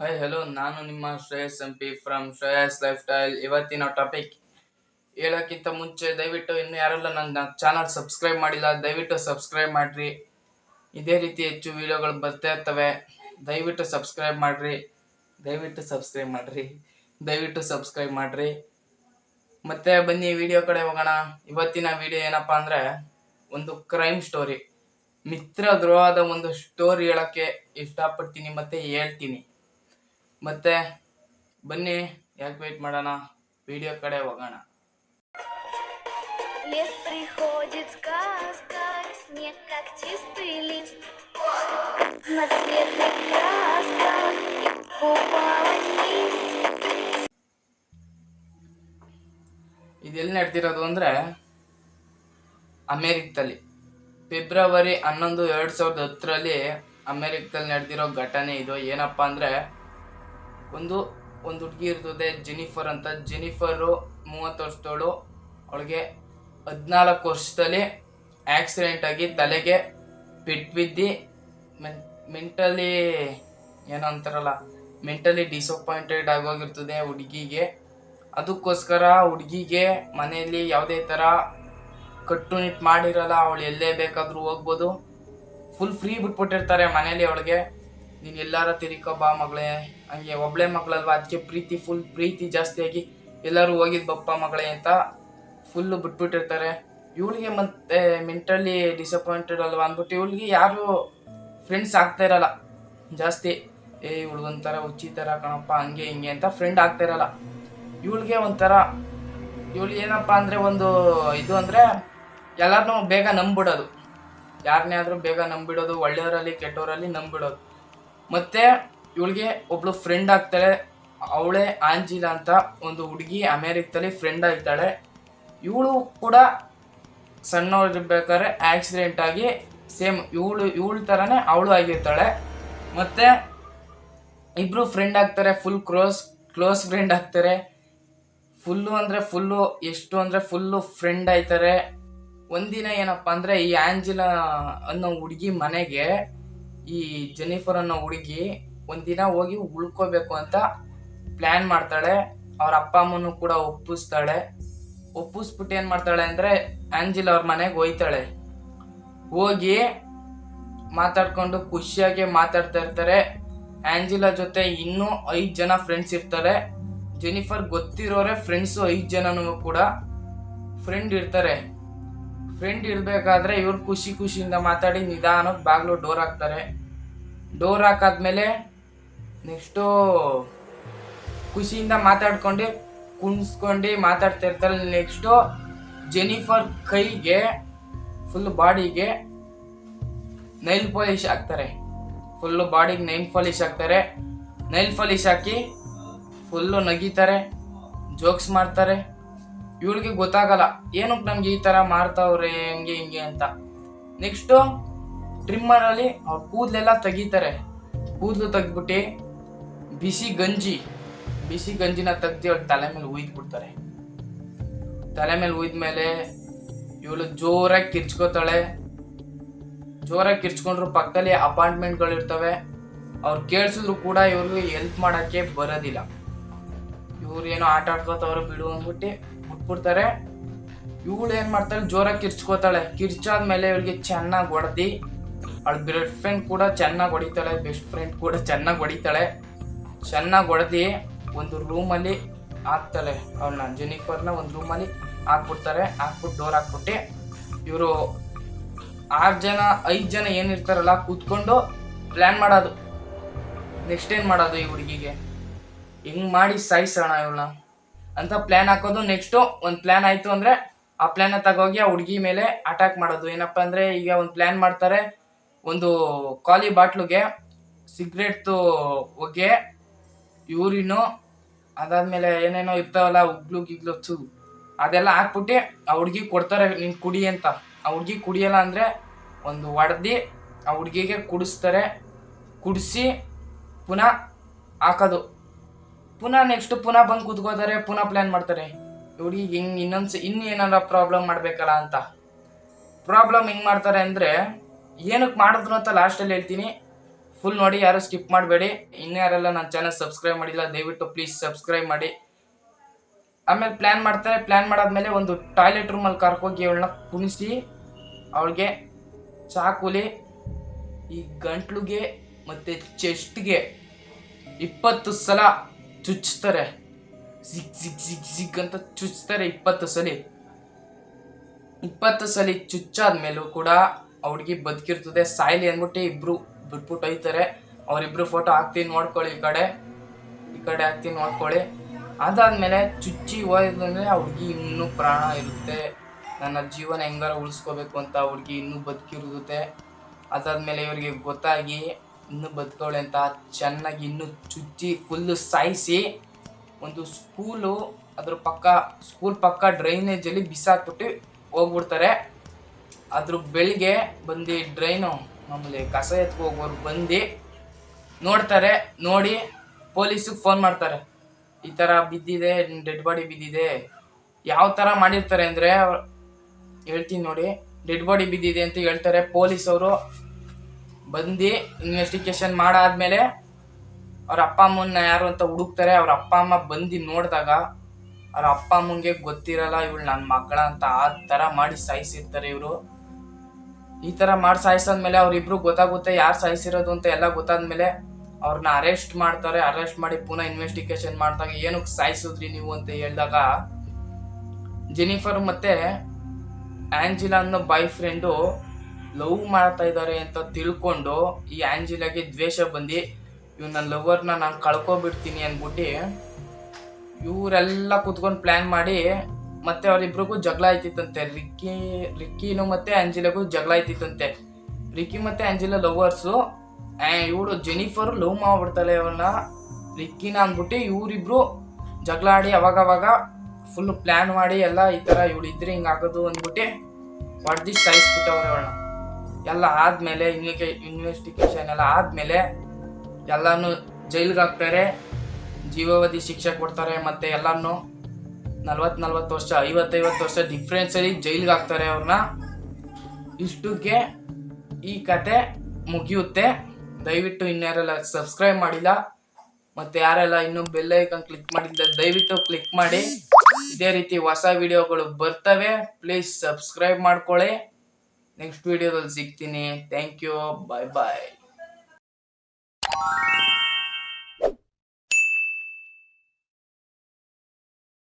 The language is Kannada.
ಹಾಯ್ ಹಲೋ ನಾನು ನಿಮ್ಮ Shreyas M P from Shreyas lifestyle ಇವತ್ತಿನ ಟಾಪಿಕ್ ಹೇಳೋಕ್ಕಿಂತ ಮುಂಚೆ ದಯವಿಟ್ಟು ಇನ್ನು ಯಾರೆಲ್ಲ ನನ್ನ ಚಾನಲ್ ಸಬ್ಸ್ಕ್ರೈಬ್ ಮಾಡಿಲ್ಲ, ದಯವಿಟ್ಟು ಸಬ್ಸ್ಕ್ರೈಬ್ ಮಾಡಿರಿ. ಇದೇ ರೀತಿ ಹೆಚ್ಚು ವಿಡಿಯೋಗಳು ಬರ್ತಾ ಇರ್ತವೆ. ದಯವಿಟ್ಟು ಸಬ್ಸ್ಕ್ರೈಬ್ ಮಾಡಿರಿ. ದಯವಿಟ್ಟು ಸಬ್ಸ್ಕ್ರೈಬ್ ಮಾಡಿರಿ. ದಯವಿಟ್ಟು ಸಬ್ಸ್ಕ್ರೈಬ್ ಮಾಡಿರಿ. ಮತ್ತೆ ಬನ್ನಿ ವಿಡಿಯೋ ಕಡೆ ಹೋಗೋಣ. ಇವತ್ತಿನ ವಿಡಿಯೋ ಏನಪ್ಪಾ ಅಂದರೆ ಒಂದು ಕ್ರೈಮ್ ಸ್ಟೋರಿ ಮಿತ್ರ ದ್ರೋಹದ ಒಂದು ಸ್ಟೋರಿ ಹೇಳೋಕ್ಕೆ ಇಷ್ಟಪಡ್ತೀನಿ, ಮತ್ತು ಹೇಳ್ತೀನಿ. ಮತ್ತೆ ಬನ್ನಿ ಯಾಕೆ ವೇಟ್ ಮಾಡೋಣ ವಿಡಿಯೋ ಕಡೆ ಹೋಗೋಣ Лес приходит сказка, снег как чистый лист. На цветных красках упала лист. ಇದೆಲ್ಲಿ ನಡೆದಿರೋದು ಅಂದರೆ ಅಮೇರಿಕದಲ್ಲಿ ಫೆಬ್ರವರಿ ಹನ್ನೊಂದು ಎರಡು ಸಾವಿರದ ಹತ್ತರಲ್ಲಿ ಅಮೇರಿಕದಲ್ಲಿ ನಡೆದಿರೋ ಘಟನೆ ಇದು ಏನಪ್ಪ ಅಂದರೆ ಒಂದು ಒಂದು ಹುಡುಗಿ ಇರ್ತದೆ ಜೆನಿಫರ್ ಅಂತ. ಜೆನಿಫರು ಮೂವತ್ತು ವರ್ಷದವಳು. ಅವಳಿಗೆ ಹದಿನಾಲ್ಕು ವರ್ಷದಲ್ಲಿ ಆಕ್ಸಿಡೆಂಟ್ ಆಗಿ ತಲೆಗೆ ಪೆಟ್ಟು ಬಿದ್ದು ಮೆಂಟಲಿ ಏನೋ ಅಂತಾರಲ್ಲ ಮೆಂಟಲಿ ಡಿಸಪಾಯಿಂಟೆಡ್ ಆಗೋಗಿರ್ತದೆ ಹುಡುಗಿಗೆ. ಅದಕ್ಕೋಸ್ಕರ ಹುಡುಗಿಗೆ ಮನೆಯಲ್ಲಿ ಯಾವುದೇ ಥರ ಕಟ್ಟುನಿಟ್ಟು ಮಾಡಿರಲ್ಲ, ಅವಳು ಎಲ್ಲೇ ಬೇಕಾದರೂ ಹೋಗ್ಬೋದು. ಫುಲ್ ಫ್ರೀ ಬಿಟ್ಬಿಟ್ಟಿರ್ತಾರೆ ಮನೇಲಿ ಅವಳಿಗೆ. ನೀನು ಎಲ್ಲಾರ ತಿರ್ಕೊ ಬಾ ಮಗಳೇ. ಹಂಗೆ ಒಬ್ಳೆ ಮಕ್ಕಳಲ್ವ ಅದಕ್ಕೆ ಪ್ರೀತಿ ಫುಲ್ ಪ್ರೀತಿ ಜಾಸ್ತಿಯಾಗಿ ಎಲ್ಲರೂ ಹೋಗಿದ್ ಬಪ್ಪ ಮಗಳೇ ಅಂತ ಫುಲ್ಲು ಬಿಟ್ಬಿಟ್ಟಿರ್ತಾರೆ. ಇವಳಿಗೆ ಮತ್ತೆ ಮೆಂಟಲಿ ಡಿಸಪಾಯಿಂಟೆಡ್ ಅಲ್ವಾ ಅಂದ್ಬಿಟ್ಟು ಇವಳಿಗೆ ಯಾರು ಫ್ರೆಂಡ್ಸ್ ಆಗ್ತಾ ಇರಲ್ಲ. ಜಾಸ್ತಿ, ಏ ಇವಳಿಗೊಂಥರ ಹುಚ್ಚಿ ಥರ ಕಣಪ್ಪ, ಹಂಗೆ, ಹಿಂಗೆ ಅಂತ ಫ್ರೆಂಡ್ ಆಗ್ತಾ ಇರಲ್ಲ. ಇವಳಿಗೆ ಒಂಥರ ಇವಳು ಏನಪ್ಪ ಅಂದರೆ ಒಂದು ಇದು ಅಂದರೆ ಎಲ್ಲರನ್ನೂ ಬೇಗ ನಂಬಿಡೋದು. ಯಾರನ್ನೇ ಆದರೂ ಬೇಗ ನಂಬಿಡೋದು, ಒಳ್ಳೆಯವರಲ್ಲಿ ಕೆಟ್ಟವರಲ್ಲಿ ನಂಬಿಡೋದು. ಮತ್ತೆ ಇವಳಿಗೆ ಒಬ್ಳು ಫ್ರೆಂಡ್ ಆಗ್ತಾಳೆ. ಅವಳೇ ಆಂಜಿಲ ಅಂತ ಒಂದು ಹುಡುಗಿ ಅಮೇರಿಕದಲ್ಲಿ ಫ್ರೆಂಡ್ ಆಗ್ತಾಳೆ ಇವಳು ಕೂಡ ಸಣ್ಣವರಿರ್ಬೇಕಾದ್ರೆ ಆಕ್ಸಿಡೆಂಟ್ ಆಗಿ ಸೇಮ್ ಇವಳು, ಇವಳ ಥರನೇ ಅವಳು ಆಗಿರ್ತಾಳೆ. ಮತ್ತೆ ಇಬ್ಬರು ಫ್ರೆಂಡ್ ಆಗ್ತಾರೆ ಫುಲ್ ಕ್ಲೋಸ್ ಕ್ಲೋಸ್ ಫ್ರೆಂಡ್ ಆಗ್ತಾರೆ. ಫುಲ್ಲು ಅಂದರೆ ಫುಲ್ಲು ಎಷ್ಟು ಅಂದರೆ ಫುಲ್ಲು ಫ್ರೆಂಡ್ ಆಯ್ತಾರೆ. ಒಂದಿನ ಏನಪ್ಪ ಅಂದರೆ ಈ ಆಂಜಿಲಾ ಅನ್ನೋ ಹುಡುಗಿ ಮನೆಗೆ, ಈ ಜೆನಿಫರ್ ಅನ್ನೋ ಹುಡುಗಿ ಒಂದಿನ ಹೋಗಿ ಉಳ್ಕೋಬೇಕು ಅಂತ ಪ್ಲ್ಯಾನ್ ಮಾಡ್ತಾಳೆ. ಅವ್ರ ಅಪ್ಪ ಅಮ್ಮನೂ ಕೂಡ ಒಪ್ಪಿಸ್ತಾಳೆ. ಒಪ್ಪಿಸ್ಬಿಟ್ಟು ಏನು ಮಾಡ್ತಾಳೆ ಅಂದರೆ ಆಂಜಿಲ್ ಅವ್ರ ಮನೆಗೆ ಹೋಯ್ತಾಳೆ. ಹೋಗಿ ಮಾತಾಡ್ಕೊಂಡು ಖುಷಿಯಾಗಿ ಮಾತಾಡ್ತಾ ಇರ್ತಾರೆ. ಆಂಜಿಲ ಜೊತೆ ಇನ್ನೂ ಐದು ಜನ ಫ್ರೆಂಡ್ಸ್ ಇರ್ತಾರೆ. ಜೆನಿಫರ್ ಗೊತ್ತಿರೋರೆ ಫ್ರೆಂಡ್ಸು ಐದು ಜನನೂ ಕೂಡ ಫ್ರೆಂಡ್ ಇರ್ತಾರೆ. ಫ್ರೆಂಡ್ ಇರಬೇಕಾದ್ರೆ ಇವ್ರು ಖುಷಿ ಖುಷಿಯಿಂದ ಮಾತಾಡಿ ನಿಧಾನಕ್ಕೆ ಬಾಗಿಲು ಡೋರ್ ಹಾಕ್ತಾರೆ. ಡೋರ್ ಹಾಕಾದ್ಮೇಲೆ ನೆಕ್ಸ್ಟು ಖುಷಿಯಿಂದ ಮಾತಾಡ್ಕೊಂಡು, ಕುಣಿಸ್ಕೊಂಡು ಮಾತಾಡ್ತಾ ಇರ್ತಾರೆ. ನೆಕ್ಸ್ಟು ಜೆನಿಫರ್ ಕೈಗೆ ಫುಲ್ ಬಾಡಿಗೆ ನೈಲ್ ಪಾಲಿಶ್ ಹಾಕ್ತಾರೆ. ಫುಲ್ಲು ಬಾಡಿಗೆ ನೈಲ್ ಪಾಲಿಶ್ ಹಾಕ್ತಾರೆ. ನೈಲ್ ಪಾಲಿಶ್ ಹಾಕಿ ಫುಲ್ಲು ನಗೀತಾರೆ ಜೋಕ್ಸ್ ಮಾಡ್ತಾರೆ. ಇವಳಿಗೆ ಗೊತ್ತಾಗಲ್ಲ ಏನು ನಮ್ಗೆ ಈ ಥರ ಮಾಡ್ತಾವ್ರೆ, ಹಂಗೆ ಹಿಂಗೆ ಅಂತ. ನೆಕ್ಸ್ಟು ಟ್ರಿಮ್ಮರಲ್ಲಿ ಅವ್ರ ಕೂದಲೆಲ್ಲ ತೆಗಿತಾರೆ. ಕೂದಲು ತೆಗ್ದ್ಬಿಟ್ಟು ಬಿಸಿ ಗಂಜಿ, ಬಿಸಿ ಗಂಜಿನ ತೆಗ್ದು ಅವ್ರ ತಲೆ ಮೇಲೆ ಉಯ್ದು ಬಿಡ್ತಾರೆ. ತಲೆ ಮೇಲೆ ಉಯ್ದ ಮೇಲೆ ಇವಳು ಜೋರಾಗಿ ಕಿರ್ಚ್ಕೋತಾಳೆ. ಜೋರಾಗಿ ಕಿರ್ಚ್ಕೊಂಡ್ರು ಪಕ್ಕದಲ್ಲಿ ಅಪಾರ್ಟ್ಮೆಂಟ್ಗಳು ಇರ್ತವೆ. ಅವ್ರು ಕೇಳಿಸಿದ್ರು ಕೂಡ ಇವ್ರಿಗೆ ಹೆಲ್ಪ್ ಮಾಡೋಕ್ಕೆ ಬರೋದಿಲ್ಲ. ಇವ್ರು ಏನೋ ಆಟ ಆಡ್ಕೋತವ್ರು ಬಿಡು ಅಂದ್ಬಿಟ್ಟು ಬಿಟ್ಬಿಡ್ತಾರೆ. ಇವಳು ಏನು ಮಾಡ್ತಾಳೆ? ಜೋರಾಗಿ ಕಿರ್ಚ್ಕೋತಾಳೆ. ಕಿರ್ಚಾದ್ಮೇಲೆ ಇವಳಿಗೆ ಚೆನ್ನಾಗಿ ಹೊಡೆದಿ. ಅವಳ ಬೆಸ್ಟ್ ಫ್ರೆಂಡ್ ಕೂಡ ಚೆನ್ನಾಗಿ ಹೊಡಿತಾಳೆ. ಬೆಸ್ಟ್ ಫ್ರೆಂಡ್ ಕೂಡ ಚೆನ್ನಾಗಿ ಹೊಡಿತಾಳೆ. ಚೆನ್ನಾಗಿ ಹೊಡೆದಿ ಒಂದು ರೂಮಲ್ಲಿ ಹಾಕ್ತಾಳೆ ಅವ್ರನ್ನ ಜೆನಿಫರ್ನ ಒಂದು ರೂಮಲ್ಲಿ ಹಾಕ್ಬಿಡ್ತಾರೆ ಹಾಕ್ಬಿಟ್ಟು ಡೋರ್ ಹಾಕ್ಬಿಟ್ಟು ಇವರು ಆರು ಜನ, ಐದು ಜನ ಏನಿರ್ತಾರಲ್ಲ ಕೂತ್ಕೊಂಡು ಪ್ಲ್ಯಾನ್ ಮಾಡೋದು. ನೆಕ್ಸ್ಟ್ ಏನು ಮಾಡೋದು ಈ ಹುಡುಗಿಗೆ? ಹಿಂಗೆ ಮಾಡಿ ಸಾಯಿಸೋಣ ಇವಳನ್ನ? ಅಂತ ಪ್ಲ್ಯಾನ್ ಹಾಕೋದು. ನೆಕ್ಸ್ಟು ಒಂದು ಪ್ಲ್ಯಾನ್ ಆಯಿತು ಅಂದರೆ ಆ ಪ್ಲ್ಯಾನ ತಗೋಗಿ ಆ ಹುಡುಗಿ ಮೇಲೆ ಅಟ್ಯಾಕ್ ಮಾಡೋದು. ಏನಪ್ಪ ಅಂದರೆ ಈಗ ಒಂದು ಪ್ಲ್ಯಾನ್ ಮಾಡ್ತಾರೆ, ಒಂದು ಖಾಲಿ ಬಾಟ್ಲಿಗೆ ಸಿಗ್ರೆಟ್ದು ಹೊಗೆ ಯೂರಿನು, ಅದಾದ್ಮೇಲೆ ಏನೇನೋ ಇರ್ತಾವಲ್ಲ ಉಗ್ಲು ಗಿಗ್ಲು ಚು ಅದೆಲ್ಲ ಹಾಕ್ಬಿಟ್ಟು ಆ ಹುಡುಗಿ ಕೊಡ್ತಾರೆ, ನೀನು ಕುಡಿ ಅಂತ. ಆ ಹುಡುಗಿ ಕುಡಿಯಲ್ಲ ಅಂದರೆ ಒಂದು ಹೊಡೆದು ಆ ಹುಡುಗಿಗೆ ಕುಡಿಸ್ತಾರೆ. ಕುಡಿಸಿ ಪುನಃ ಹಾಕೋದು. ಪುನಃ ನೆಕ್ಸ್ಟ್ ಪುನಃ ಬಂದು ಕುತ್ಕೋತಾರೆ, ಪುನಃ ಪ್ಲ್ಯಾನ್ ಮಾಡ್ತಾರೆ. ಹುಡುಗಿಗೆ ಹಿಂಗೆ ಇನ್ನೊಂದ್ಸ, ಇನ್ನು ಏನಾರ ಪ್ರಾಬ್ಲಮ್ ಮಾಡಬೇಕಲ್ಲ ಅಂತ. ಪ್ರಾಬ್ಲಮ್ ಹೆಂಗೆ ಮಾಡ್ತಾರೆ ಅಂದರೆ ಏನಕ್ಕೆ ಮಾಡಿದ್ರು ಅಂತ ಲಾಸ್ಟಲ್ಲಿ ಹೇಳ್ತೀನಿ. ಫುಲ್ ನೋಡಿ ಯಾರು ಸ್ಕಿಪ್ ಮಾಡಬೇಡಿ. ಇನ್ನೂ ಯಾರೆಲ್ಲ ನನ್ನ ಚಾನಲ್ ಸಬ್ಸ್ಕ್ರೈಬ್ ಮಾಡಿಲ್ಲ, ದಯವಿಟ್ಟು ಪ್ಲೀಸ್ ಸಬ್ಸ್ಕ್ರೈಬ್ ಮಾಡಿ. ಆಮೇಲೆ ಪ್ಲ್ಯಾನ್ ಮಾಡ್ತಾರೆ. ಪ್ಲ್ಯಾನ್ ಮಾಡಾದ್ಮೇಲೆ ಒಂದು ಟಾಯ್ಲೆಟ್ ರೂಮಲ್ಲಿ ಕರ್ಕೋಗಿ ಅವಳನ್ನ ಕುಣಿಸಿ, ಅವಳಿಗೆ ಚಾಕುಲಿ ಈ ಗಂಟ್ಲುಗೆ ಮತ್ತು ಚೆಸ್ಟ್ಗೆ ಇಪ್ಪತ್ತು ಸಲ ಚುಚ್ತಾರೆ. ಜಿಗ್ ಜಿಗ್ ಜಿಗ್ ಜಿಗ್ ಅಂತ ಚುಚ್ತಾರೆ ಇಪ್ಪತ್ತು ಸಲಿ. ಇಪ್ಪತ್ತು ಸಲ ಚುಚ್ಚಾದ್ಮೇಲೂ ಕೂಡ ಅವ್ಳಿಗೆ ಬದುಕಿರ್ತದೆ. ಸಾಯ್ಲಿ ಅಂದ್ಬಿಟ್ಟು ಇಬ್ರು ಬಿಟ್ಬಿಟ್ಟು ಹೋಯ್ತಾರೆ. ಅವರಿಬ್ರು ಫೋಟೋ ಹಾಕ್ತೀನಿ ನೋಡ್ಕೊಳ್ಳಿ ಈ ಕಡೆ. ಈ ಕಡೆ ಹಾಕ್ತೀನಿ ನೋಡ್ಕೊಳ್ಳಿ. ಅದಾದ್ಮೇಲೆ ಚುಚ್ಚಿ ಹೋದ್ಮೇಲೆ ಆ ಹುಡುಗಿ ಇನ್ನೂ ಪ್ರಾಣ ಇರುತ್ತೆ. ನನ್ನ ಜೀವನ ಹೆಂಗಾರ ಉಳಿಸ್ಕೋಬೇಕು ಅಂತ ಹುಡುಗಿ ಇನ್ನೂ ಬದುಕಿರುತ್ತೆ. ಅದಾದ್ಮೇಲೆ ಇವರಿಗೆ ಗೊತ್ತಾಗಿ ಇನ್ನೂ ಬದುಕೋಳೆ ಅಂತ ಚೆನ್ನಾಗಿ ಇನ್ನೂ ಚುಚ್ಚಿ ಫುಲ್ಲು ಸಾಯಿಸಿ ಒಂದು ಸ್ಕೂಲು ಅದ್ರ ಪಕ್ಕ, ಸ್ಕೂಲ್ ಪಕ್ಕ ಡ್ರೈನೇಜಲ್ಲಿ ಬಿಸಾಕ್ಬಿಟ್ಟು ಹೋಗ್ಬಿಡ್ತಾರೆ. ಅದ್ರ ಬೆಳಿಗ್ಗೆ ಬಂದು ಡ್ರೈನು ಮಾಮೂಲಿ ಕಸ ಎತ್ಕೋಗೋರು ಬಂದು ನೋಡ್ತಾರೆ, ನೋಡಿ ಪೊಲೀಸಿಗೆ ಫೋನ್ ಮಾಡ್ತಾರೆ. ಈ ಥರ ಬಿದ್ದಿದೆ, ಡೆಡ್ ಬಾಡಿ ಬಿದ್ದಿದೆ. ಯಾವ ಥರ ಮಾಡಿರ್ತಾರೆ ಅಂದರೆ ಹೇಳ್ತೀನಿ ನೋಡಿ, ಡೆಡ್ ಬಾಡಿ ಬಿದ್ದಿದೆ ಅಂತ ಹೇಳ್ತಾರೆ ಪೊಲೀಸವರು ಬಂದು ಇನ್ವೆಸ್ಟಿಗೇಷನ್ ಮಾಡಾದ್ಮೇಲೆ ಅವ್ರ ಅಪ್ಪ ಅಮ್ಮನ್ನ ಯಾರು ಅಂತ ಹುಡುಕ್ತಾರೆ. ಅವ್ರ ಅಪ್ಪ ಅಮ್ಮ ಬಂದು ನೋಡಿದಾಗ ಅವ್ರ ಅಪ್ಪ ಅಮ್ಮಂಗೆ ಗೊತ್ತಿರಲ್ಲ, ಇವಳು ನನ್ನ ಮಗಳ ಅಂತ ಆ ಥರ ಮಾಡಿ ಸಾಯಿಸಿರ್ತಾರೆ ಇವರು. ಈ ಥರ ಮಾಡಿ ಸಾಯಿಸಾದ್ಮೇಲೆ ಅವ್ರಿಬ್ರು ಗೊತ್ತಾಗುತ್ತೆ ಯಾರು ಸಾಯಿಸಿರೋದು ಅಂತ ಎಲ್ಲ ಗೊತ್ತಾದ್ಮೇಲೆ ಅವ್ರನ್ನ ಅರೆಸ್ಟ್ ಮಾಡ್ತಾರೆ. ಅರೆಸ್ಟ್ ಮಾಡಿ ಪುನಃ ಇನ್ವೆಸ್ಟಿಗೇಷನ್ ಮಾಡಿದಾಗ ಏನಕ್ಕೆ ಸಾಯಿಸಿದ್ರಿ ನೀವು ಅಂತ ಹೇಳಿದಾಗ ಜೆನಿಫರ್ ಮತ್ತೆ ಆಂಜಿಲಾ ಅನ್ನೋ ಬಾಯ್ ಫ್ರೆಂಡು ಲವ್ ಮಾಡ್ತಾ ಇದ್ದಾರೆ ಅಂತ ತಿಳ್ಕೊಂಡು ಈ ಆಂಜಿಲಾಗೆ ದ್ವೇಷ ಬಂದು ಇವ್ ನನ್ನ ಲವರ್ನ ನಾನು ಕಳ್ಕೊಬಿಡ್ತೀನಿ ಅಂದ್ಬಿಟ್ಟು ಇವರೆಲ್ಲ ಕುತ್ಕೊಂಡು ಪ್ಲ್ಯಾನ್ ಮಾಡಿ ಮತ್ತೆ ಅವರಿಬ್ರಿಗೂ ಜಗಳ ಆಯ್ತಿತ್ತಂತೆ. ರಿಕ್ಕಿ, ರಿಕ್ಕಿನು ಮತ್ತೆ ಆಂಜಿಲಾಗೂ ಜಗಳ ಆಯ್ತಿತ್ತಂತೆ. ರಿಕ್ಕಿ ಮತ್ತೆ ಆಂಜಿಲಾ ಲವರ್ಸು ಇವಳು ಜೆನಿಫರ್ ಲವ್ ಮಾಡ್ಬಿಡ್ತಾಳೆ ಅವನ್ನ ರಿಕ್ಕಿನ ಅಂದ್ಬಿಟ್ಟು ಇವರಿಬ್ರು ಜಗಳ ಆಡಿ ಅವಾಗವಾಗ ಫುಲ್ ಪ್ಲ್ಯಾನ್ ಮಾಡಿ ಎಲ್ಲ ಈ ಥರ ಇವಳು ಇದ್ರೆ ಹಿಂಗೆ ಹಾಕೋದು ಅಂದ್ಬಿಟ್ಟು ಹೊಡೆದು ಸಾಯಿಸ್ಬಿಟ್ಟವ್ರೆ ಅವಳನ್ನ. ಎಲ್ಲ ಆದಮೇಲೆ ಇನ್ವೆಕೆ ಇನ್ವೆಸ್ಟಿಗೇಷನ್ ಎಲ್ಲ ಆದಮೇಲೆ ಎಲ್ಲಾನು ಜೈಲಿಗೆ ಹಾಕ್ತಾರೆ. ಜೀವಾವಧಿ ಶಿಕ್ಷೆ ಕೊಡ್ತಾರೆ ಮತ್ತೆ ಎಲ್ಲಾನು. ನಲ್ವತ್ತು ನಲ್ವತ್ತು ವರ್ಷ, ಐವತ್ತೈವತ್ತು ವರ್ಷ ಡಿಫ್ರೆನ್ಸಲ್ಲಿ ಜೈಲಿಗೆ ಹಾಕ್ತಾರೆ ಅವ್ರನ್ನ ಇಷ್ಟಕ್ಕೆ ಈ ಕತೆ ಮುಗಿಯುತ್ತೆ. ದಯವಿಟ್ಟು ಇನ್ಯಾರೆಲ್ಲ ಸಬ್ಸ್ಕ್ರೈಬ್ ಮಾಡಿಲ್ಲ, ಮತ್ತೆ ಯಾರೆಲ್ಲ ಇನ್ನೂ ಬೆಲ್ ಐಕನ್ ಕ್ಲಿಕ್ ಮಾಡಿಲ್ಲ, ದಯವಿಟ್ಟು ಕ್ಲಿಕ್ ಮಾಡಿ. ಇದೇ ರೀತಿ ಹೊಸ ವಿಡಿಯೋಗಳು ಬರ್ತವೆ. ಪ್ಲೀಸ್ ಸಬ್ಸ್ಕ್ರೈಬ್ ಮಾಡ್ಕೊಳ್ಳಿ. ನೆಕ್ಸ್ಟ್ ವಿಡಿಯೋದಲ್ಲಿ ಸಿಗ್ತೀನಿ. Thank you bye bye